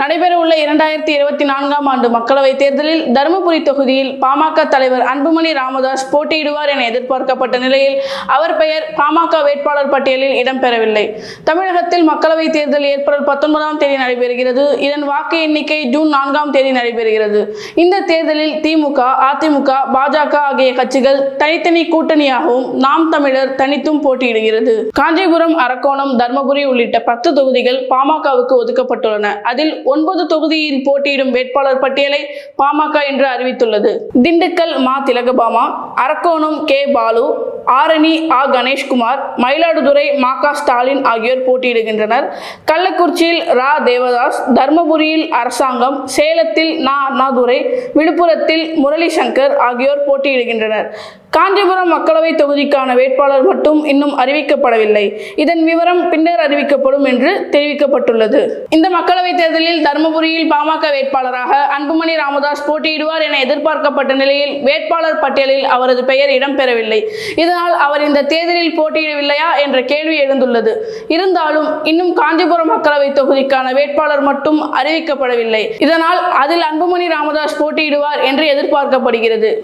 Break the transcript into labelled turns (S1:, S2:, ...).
S1: நடைபெறவுள்ள இரண்டாயிரத்தி இருபத்தி நான்காம் ஆண்டு மக்களவைத் தேர்தலில் தருமபுரி தொகுதியில் பாமக தலைவர் அன்புமணி ராமதாஸ் போட்டியிடுவார் என எதிர்பார்க்கப்பட்ட நிலையில் அவர் பெயர் பாமக வேட்பாளர் பட்டியலில் இடம்பெறவில்லை. தமிழகத்தில் மக்களவைத் தேர்தல் ஏப்ரல் பத்தொன்பதாம் தேதி நடைபெறுகிறது. இதன் வாக்கு எண்ணிக்கை ஜூன் நான்காம் தேதி நடைபெறுகிறது. இந்த தேர்தலில் திமுக அதிமுக பாஜக ஆகிய கட்சிகள் தனித்தனி கூட்டணியாகவும் நாம் தமிழர் தனித்தும் போட்டியிடுகிறது. காஞ்சிபுரம் அரக்கோணம் தர்மபுரி உள்ளிட்ட பத்து தொகுதிகள் பாமகவுக்கு ஒதுக்கப்பட்டுள்ளன. அதில் ஒன்பது தொகுதியில் போட்டியிடும் வேட்பாளர் பட்டியலை பாமக இன்று அறிவித்துள்ளது. திண்டுக்கல் மா. திலகபாமா அரக்கோணம் கே. பாலு ஆரணி ஆ. கணேஷ்குமார் மயிலாடுதுறை மா. க. ஸ்டாலின் ஆகியோர் போட்டியிடுகின்றனர். கள்ளக்குறிச்சியில் ரா. தேவதாஸ் தர்மபுரியில் அரசாங்கம் சேலத்தில் நா. அண்ணாதுரை விழுப்புரத்தில் முரளி சங்கர் ஆகியோர் போட்டியிடுகின்றனர். காஞ்சிபுரம் மக்களவை தொகுதிக்கான வேட்பாளர் மட்டும் இன்னும் அறிவிக்கப்படவில்லை. இதன் விவரம் பின்னர் அறிவிக்கப்படும் என்று தெரிவிக்கப்பட்டுள்ளது. இந்த மக்களவைத் தேர்தலில் தருமபுரியில் பாமக வேட்பாளராக அன்புமணி ராமதாஸ் போட்டியிடுவார் என எதிர்பார்க்கப்பட்ட நிலையில் வேட்பாளர் பட்டியலில் அவரது பெயர் இடம்பெறவில்லை. இதனால் அவர் இந்த தேர்தலில் போட்டியிடவில்லையா என்ற கேள்வி எழுந்துள்ளது. இருந்தாலும் இன்னும் காஞ்சிபுரம் மக்களவை தொகுதிக்கான வேட்பாளர் மட்டும் அறிவிக்கப்படவில்லை. இதனால் அதில் அன்புமணி ராமதாஸ் போட்டியிடுவார் என்று எதிர்பார்க்கப்படுகிறது.